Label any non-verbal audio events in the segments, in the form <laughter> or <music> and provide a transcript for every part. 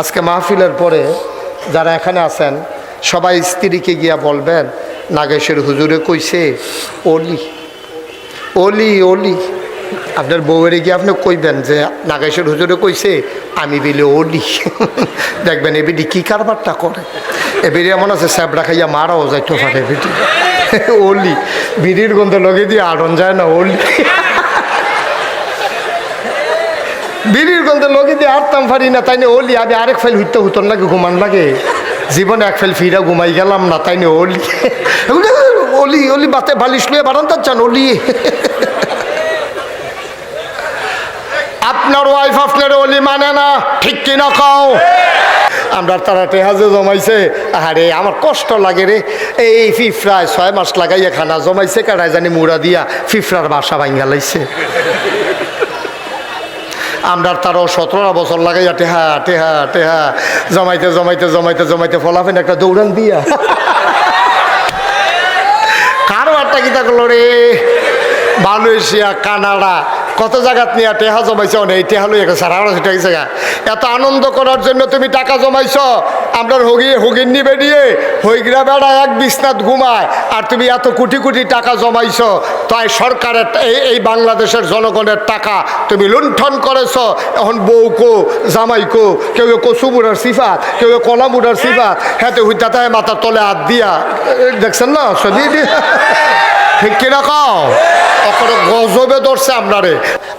আজকে মাহফিলের পরে যারা এখানে আছেন, সবাই স্ত্রীকে গিয়া বলবেন নাগেশের হুজুরে কইছে অলি অলি অলি আপনার বউয়েরে গিয়ে আপনি কইবেন যে নাগেশের হুজুরে কইছে, আমি বিলে অলি <laughs> দেখবেন এবিডি কী কারবারটা করে। এবিডি এমন আছে, স্যাবড়া খাইয়া মারাও যাইতে পারে এবিডি। <laughs> অলি বিড়ির গন্ধে লগে দিয়ে আড়ন যায় না অলি <laughs> বিড়ির গন্ধে লগে দিয়ে আটতাম পারি না, তাই অলি আমি আরেক ফেল হইতে হতো লাগে ঘুমান লাগে। জীবনে এক ফেল ফিরা ঘুমাই গেলাম না, তাই অলি। অলি অলি, বাতে বালিশ লুয়ে বারান্দার চান অলি। আপনার ওয়াইফ আপনার অলি মানে না, ঠিক কিনা খাও আমরা তারা টেহাজে জমাইছে আরে আমার কষ্ট লাগে রে। এই ফিফরায় ছয় মাস লাগাইয়া খানা জমাইছে কারাই জানি মুড়া দিয়া ফিফরার বাসা ভাঙ্গা লাইছে। আমরা তারও সতেরো বছর লাগাইয়া টেহা টেহা টেহা, জমাইতে জমাইতে জমাইতে জমাইতে ফলাফেন একটা দৌড়ান দিয়া। কারও একটা কিতা করল রে? মালয়েশিয়া, কানাডা কত জায়গাত নিয়ে টেহা জমাইছ এই টেহা লই সারা সেটা গেছে গা। এত আনন্দ করার জন্য তুমি টাকা জমাইছ। আপনার হগি হগির নিবে দিয়ে হইগরা বেড়া এক বিছনাথ ঘুমায়, আর তুমি এত কোটি কোটি টাকা জমাইছ। তাই সরকারের এই এই বাংলাদেশের জনগণের টাকা তুমি লুণ্ঠন করেছ। এখন বউকো, জামাইকো, কেউ কচুমুড়ার সিফাত, কেউ কলামুড়ার সিফাত হ্যাঁ হইতা তাই মাথার তলে হাত দিয়া, দেখছেন না? সবই দিয়া ঠিক কিনা অকরে গজবে ধরছে আপনারে।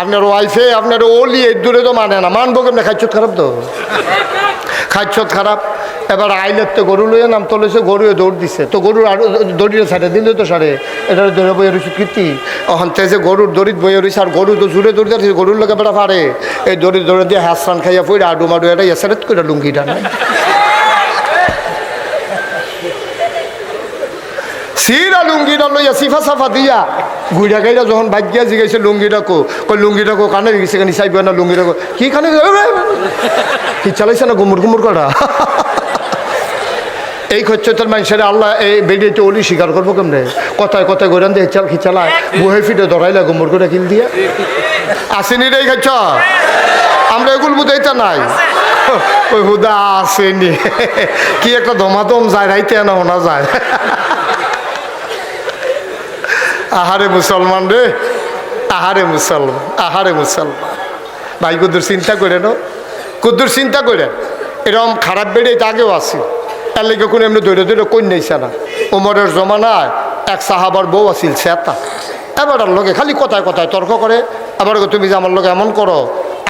আপনার ওয়াইফে আপনার ওলি এই দূরে তো মানে না। মানবো কেমনে? খাইছত খারাপ তো? খাইছত খারাপ। এবার আইলের তো গরু লইয়া নাম তোলেছে গরু দৌড় দিছে। তো গরুর আরও দড়িয়ে ছাড়ে, দিলে তো সারে এটা দৌড়ে বইয়ে রয়েছে কীর্তি। অহন তেজে গরুর দড়িত বইয়ে রয়েছে আর গরু তো জুড়ে দৌড়ে যাচ্ছে গরুর লোকে বেড়া পারে এই দড়ি দৌড়ে দিয়ে হাসান খাইয়া পড়ে আডু মাডু এটা এসারেত করে লুঙ্গিটা নাই সিরা লুঙ্গিটা লইয়া সিফা সাফা দিয়া গুড়া গাইরা যখন বাইক গিয়া জিগাইছে লুঙ্গিটা কো কই লুঙ্গিটা কো কানে গেছে কানি চাইবে না লুঙ্গিটা কো? কি কানে কি চালাইছে না গুমুর গুমুর করা <laughs> এই খচ্চতের মানুষের আল্লাহ এই বেডিতে অলি স্বীকার করব কেমনে? কথায় কথায় গোরান দিয়ে চাল খিচালায় বুহে ফিটে ধরাইলা গুমুর করে কিল দিয়া। আসেনি রে খাচ্ছ আমরা এগুলো বুঝাইতে নাই। ওই হুদা আসেনি। কি একটা দমাদম যায় রাইতে না শোনা যায়। <laughs> আহারে মুসলমান রে, আহারে মুসলমান আহারে মুসলমান। ভাই, কুদ্দুর চিন্তা করে নো কুদ্দুর চিন্তা করে এরকম খারাপ বেড়ে আগেও আছে। এর লেগে কোনো এমনি দৈরে দৈরে কই নেইছে না ওমরের জমানায় এক সাহাবার বউ আছিল সেতা এবার লগে খালি কথায় কথায় তর্ক করে, আবার তুমি যে আমার লগে এমন করো?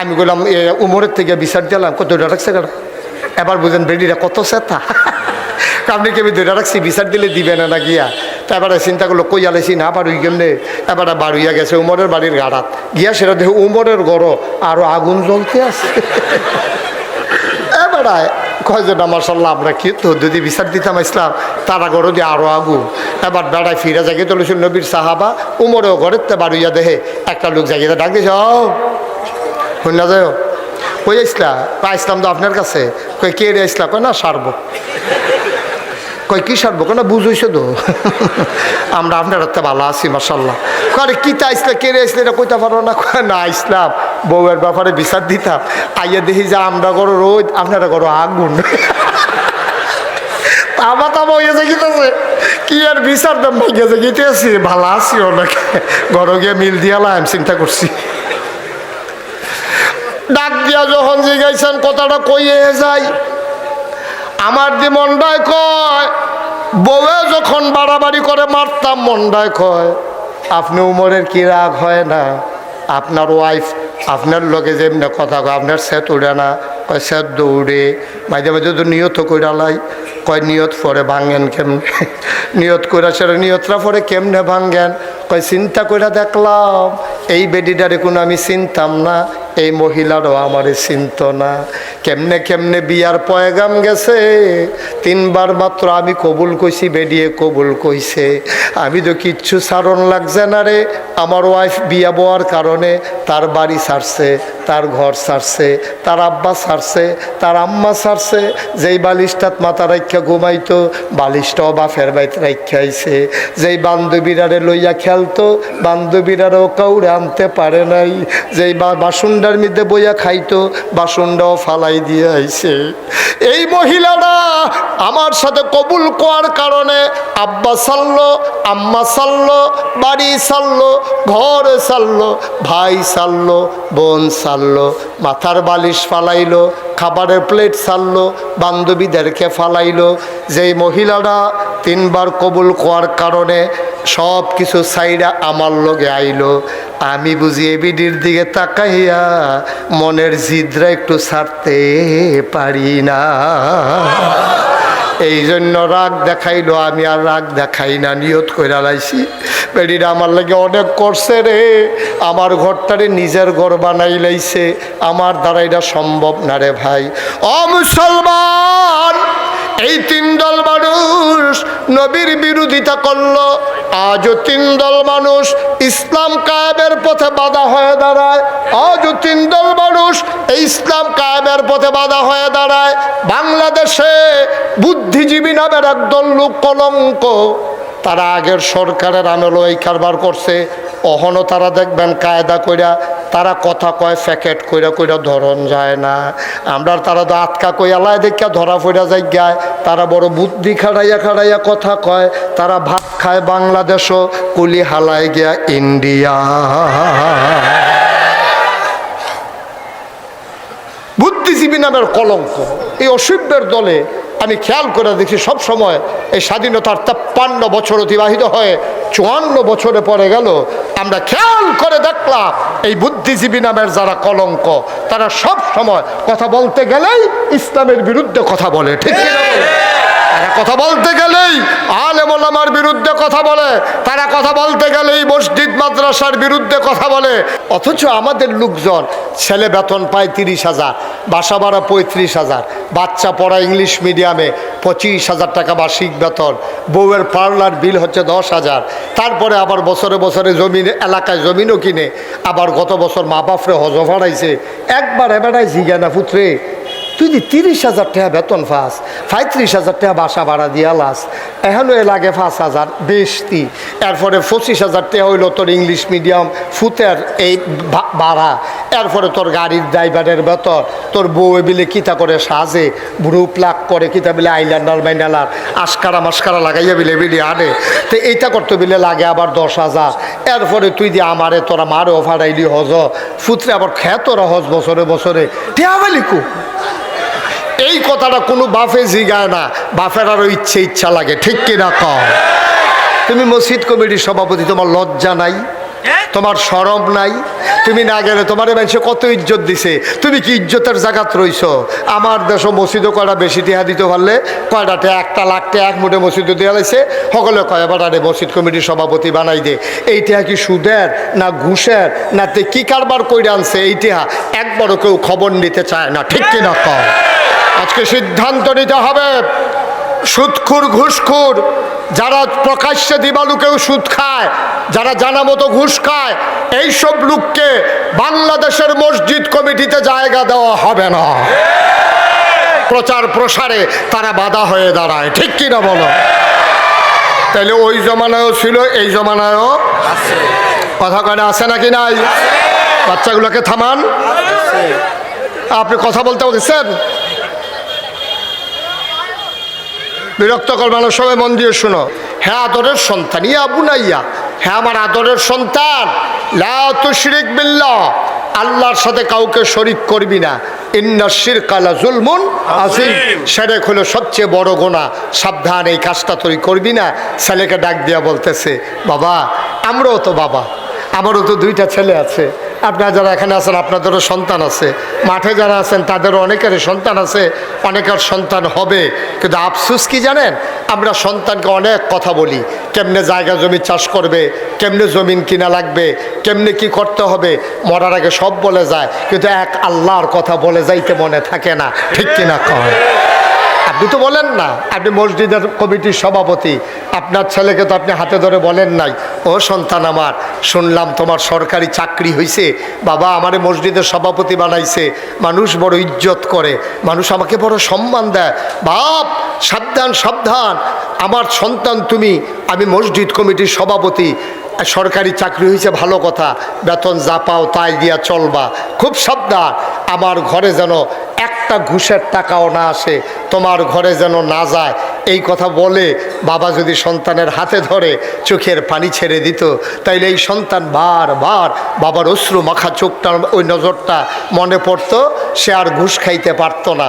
আমি বললাম এ উমরের থেকে বিচার দিলাম, কত দৈরা রাখছে কেন এবার বুঝেন বেডিরা কত সেতা। <laughs> আপনি কেমনি দৈরা রাখছি, বিচার দিলে দিবে না না গিয়া? এবারে চিন্তা করল, কই আলাইছি না বাড়ুই কেমনে? এবারে বাড়ুইয়া গেছে উমরের বাড়ির গাড়াত। গিয়া সেটা দেখে উমরের গড় আরও আগুন জ্বলতে আছে। এবারে কয় যে মার্শাল্লাহ আমরা কি তো যদি বিচার দিতাম ইসলাম, তারা গড় দিয়ে আরও আগুন। এবার বেড়ায় ফিরে জাগিয়ে তুলেছিল নবীর সাহাবা। উমরেও ঘরের তে বাড়ুইয়া দেহে একটা লোক জাগিয়ে ডাক দিয়েছে ও শুননা যায় কই আসলা কয় আসলাম তো আপনার কাছে? কই কে রে আসলা কয়, না, সারব। কয় কি সারবো? কেন বুঝইছো তো। <laughs> আমরা আপনার হাতে ভালো আছি মাসাল্লাহ কয় কি তা আসলে কে রে আসলে এটা কইতে পারো না? কয় না ইসলাম বউয়ের ব্যাপারে বিচার দিতাম। আইয়া দেখি যে আমরা করো রোদ আপনারা করো আগুন। <laughs> তামা তামা যায় গিতেছে কি আর বিচার দাম ভাইয়া যায় গিতেছি ভালো আছি অনেক। ঘরে গিয়ে মিল দিয়ালাম চিন্তা করছি। ডাক দিয়া যখন জিগাইছেন কথাটা কইয়ে যায়। আমার যে মন্ডায় কয়, বউয়ে যখন বাড়াবাড়ি করে মারতাম মন্ডায় কয়, আপনি উমরের কি রাগ হয় না? আপনার ওয়াইফ আপনার লগে যেমনি কথা কয়, আপনার সেট উড়ে না, কয় সেট দৌড়ে মাঝে মাঝে তো নিয়ত কইরালাই কয় নিয়ত পরে ভাঙেন কেমনে? নিয়ত কইরা সেটা নিয়তরা পরে কেমনে ভাঙ্গেন কয় চিন্তা কইরা দেখলাম, এই বেডিটারে কোনো আমি চিনতাম না, এই মহিলারও আমারে চিনত না কেমনে কেমনে বিয়ার পয়গাম গেছে? তিনবার মাত্র আমি কবুল কইছি, বেডিয়ে কবুল কইছে। আমি তো কিচ্ছু সারণ লাগছে না রে। আমার ওয়াইফ বিয়া বওয়ার কারণে তার বাড়ি ছাড়ছে তার ঘর ছাড়ছে তার আব্বা ছাড়ছে তার আম্মা ছাড়ছে যেই বালিশটাত মাথা রাখা ঘুমাইতো, বালিশটাও বাফের বাইতে রাখা আইছে। যেই বান্ধবীরারে লইয়া খেলতো, বান্ধবীরারও কাউরে আনতে পারে নাই। যেই বা বারান্দার মধ্যে বইয়া খাইতো বাসনটাও ফালাই দিয়ে আইছে। এই মহিলারা আমার সাথে কবুল করার কারণে আব্বা সাল্লো আম্মা সাল্লো বাড়ি সাল্লো ঘর সাল্লো ভাই সাল্লো বোন সাল্লো মাথার বালিশ ফালাইলো, খাবারের প্লেট সারলো, বান্ধবীদেরকে ফালাইলো। যেই মহিলাটা তিনবার কবুল কোয়ার কারণে সব কিছু সাইডা আমার লগে আইলো। আমি বুঝি এবিডির দিকে তাকাইয়া মনের জিদ্রা একটু ছাড়তে পারি না। এই জন্য রাগ দেখাইলো, আমি আর রাগ দেখাই না, নিয়ত কইরা লাইছি। বেডিরা আমার লাগে অনেক করছে রে, আমার ঘরটারে নিজের ঘর বানাই লাইছে, আমার দ্বারা এটা সম্ভব না রে ভাই। অ মুসলমান এই তিন দল মানুষ নবীর বিরোধিতা করল। আজও তিন দল মানুষ ইসলাম কায়েবের পথে বাধা হয়ে দাঁড়ায়। আজও তিন দল মানুষ ইসলাম কায়েবের পথে বাধা হয়ে দাঁড়ায়। বাংলাদেশে বুদ্ধিজীবী নামের একদল লোক কলঙ্ক। তারা আগের সরকারের আমলও এই কারবার করছে। অহনও তারা দেখবেন কায়দা কইরা তারা কথা কয় প্যাকেট কইরা কইরা ধরন যায় না। আমরা তারা তো আটকা কই আলায় দেখা ধরা ফইরা যাই গায় তারা বড় বুদ্ধি খাড়াইয়া খাড়াইয়া কথা কয়, তারা ভাত খায় বাংলাদেশও, কুলি হালায় গিয়া ইন্ডিয়া। বুদ্ধিজীবী নামের কলঙ্ক, এই অসভ্যের দলে আমি খেয়াল করে দেখি সব সময় এই স্বাধীনতার তেপ্পান্ন বছর অতিবাহিত হয়ে চুয়ান্ন বছরে পরে গেল। আমরা খেয়াল করে দেখলাম, এই বুদ্ধিজীবী নামের যারা কলঙ্ক, তারা সব সময় কথা বলতে গেলেই ইসলামের বিরুদ্ধে কথা বলে, ঠিক তারা কথা বলতে গেলেই আলেমার বিরুদ্ধে কথা বলে, তারা কথা বলতে গেলেই মসজিদ মাদ্রাসার বিরুদ্ধে কথা বলে। অথচ আমাদের লোকজন ছেলে বেতন পায় তিরিশ হাজার বাসা ভাড়া পঁয়ত্রিশ হাজার। বাচ্চা পড়া ইংলিশ মিডিয়ামে পঁচিশ হাজার টাকা বার্ষিক বেতন। বউয়ের পার্লার বিল হচ্ছে দশ হাজার। তারপরে আবার বছরে বছরে জমিন, এলাকায় জমিনও কিনে। আবার গত বছর মা বাপরে হজ ভাড়াইছে একবার এবারাই জিগা পুত্রে তুই দি তিরিশ হাজার টাকা বেতন ফাঁস পঁয়ত্রিশ হাজার টাকা বাসা ভাড়া দিয়া লাস এখনও এ লাগে পাঁচ হাজার বেশতি এরপরে পঁচিশ হাজার টাকা হইল তোর ইংলিশ মিডিয়াম, ফুতের এই ভাড়া। এরপরে তোর গাড়ির ড্রাইভারের বেতন, তোর বউ বিলে কিতা করে সাজে ব্রু প্লাক করে কিতা বিলে আইলান্ডার মাইনালার আস্কারা মাস্কারা লাগাইয়া বিলে বিলে আনে। তো এইটা করতে বিলে লাগে আবার দশ হাজার। এরপরে তুই দিয়ে আমারে তোরা মারে অফার আইলি হজ, ফুতরে আবার খেতরা হজ বছরে বছরে। টিয়া বেলিকু এই কথাটা কোনো বাফে জিগায় না। বাফের আরও ইচ্ছে ইচ্ছা লাগে ঠিক কিনা কম তুমি মসজিদ কমিটির সভাপতি তোমার লজ্জা নাই তোমার সরব নাই তুমি না গেলে তোমার মানুষে কত ইজ্জত দিছে। তুমি কি ইজ্জতের জায়গাত রইছ? আমার দেশ মসজিদও কয়টা বেশি টিহা দিতে পারলে কয়টা টিহা একটা লাখ টাকা এক মুঠে মসজিদে দেওয়া লাগছে সকলে কয় এবার আরে মসজিদ কমিটির সভাপতি বানাই দে। এই টিহা কি সুদের না ঘুষের না তে কি কারবার কইরা আনছে এই টিহা? একবারও কেউ খবর নিতে চায় না ঠিক কিনা কম আজকে সিদ্ধান্ত নিতে হবে। সুদখুর ঘুষখুর, যারা প্রকাশ্যে দিবালুকেও সুদ খায়, যারা জানা মতো ঘুষ খায়, এইসব লোককে বাংলাদেশের মসজিদ কমিটিতে জায়গা দেওয়া হবে না। প্রচার প্রসারে তারা বাধা হয়ে দাঁড়ায়, ঠিক কি না বলো? তাহলে ওই জমানায়ও ছিল, এই জমানায়ও কথা কয়না, আছে নাকি নাই? বাচ্চাগুলোকে থামান। আপনি কথা বলতে বলছেন? বিরক্তকর মানুষ সবাই মন দিয়ে শুনো। হ্যাঁ আদরের সন্তান ইয়া বুনাইয়া হ্যাঁ আমার আদরের সন্তান লা তুশরিক বিল্লাহ আল্লাহর সাথে কাউকে শরিক করবি না। ইন্না শিরকালা জুলমুন আজিম সেরেক হলো সবচেয়ে বড় গোনা সাবধান এই কাজটা তুই করবি না। ছেলেকে ডাক দিয়া বলতেছে বাবা আমরাও তো বাবা। আমারও তো দুইটা ছেলে আছে। আপনারা যারা এখানে আছেন, আপনাদেরও সন্তান আছে। মাঠে যারা আছেন, তাদেরও অনেকেরই সন্তান আছে, অনেকের সন্তান হবে। কিন্তু আফসুস কি জানেন? আমরা সন্তানকে অনেক কথা বলি। কেমনে জায়গা জমি চাষ করবে, কেমনে জমিন কিনা লাগবে, কেমনে কি করতে হবে, মরার আগে সব বলে যায়। কিন্তু এক আল্লাহর কথা বলে যাইতে মনে থাকে না। ঠিক কিনা কয়? আপনি তো বলেন না, আপনি মসজিদের কমিটির সভাপতি। আপনার ছেলেকে তো আপনি হাতে ধরে বলেন নাই, ও সন্তান আমার, শুনলাম তোমার সরকারি চাকরি হয়েছে বাবা, আমারে মসজিদের সভাপতি বানাইছে। মানুষ বড় ইজ্জত করে, মানুষ আমাকে বড় সম্মান দেয়। বাপ, সাবধান সাবধান। আমার সন্তান তুমি, আমি মসজিদ কমিটির সভাপতি। সরকারি চাকরি হয়েছে ভালো কথা, বেতন যা পাও তাই দিয়া চলবা। খুব সাবধান, আমার ঘরে যেন একটা ঘুষের টাকাও না আসে, তোমার ঘরে যেন না যায়। এই কথা বলে বাবা যদি সন্তানের হাতে ধরে চোখের পানি ছেড়ে দিত, তাইলে এই সন্তান বারবার বাবার অশ্রু মাখা চোখটা ওই নজরটা মনে পড়তো, সে আর ঘুষ খাইতে পারতো না।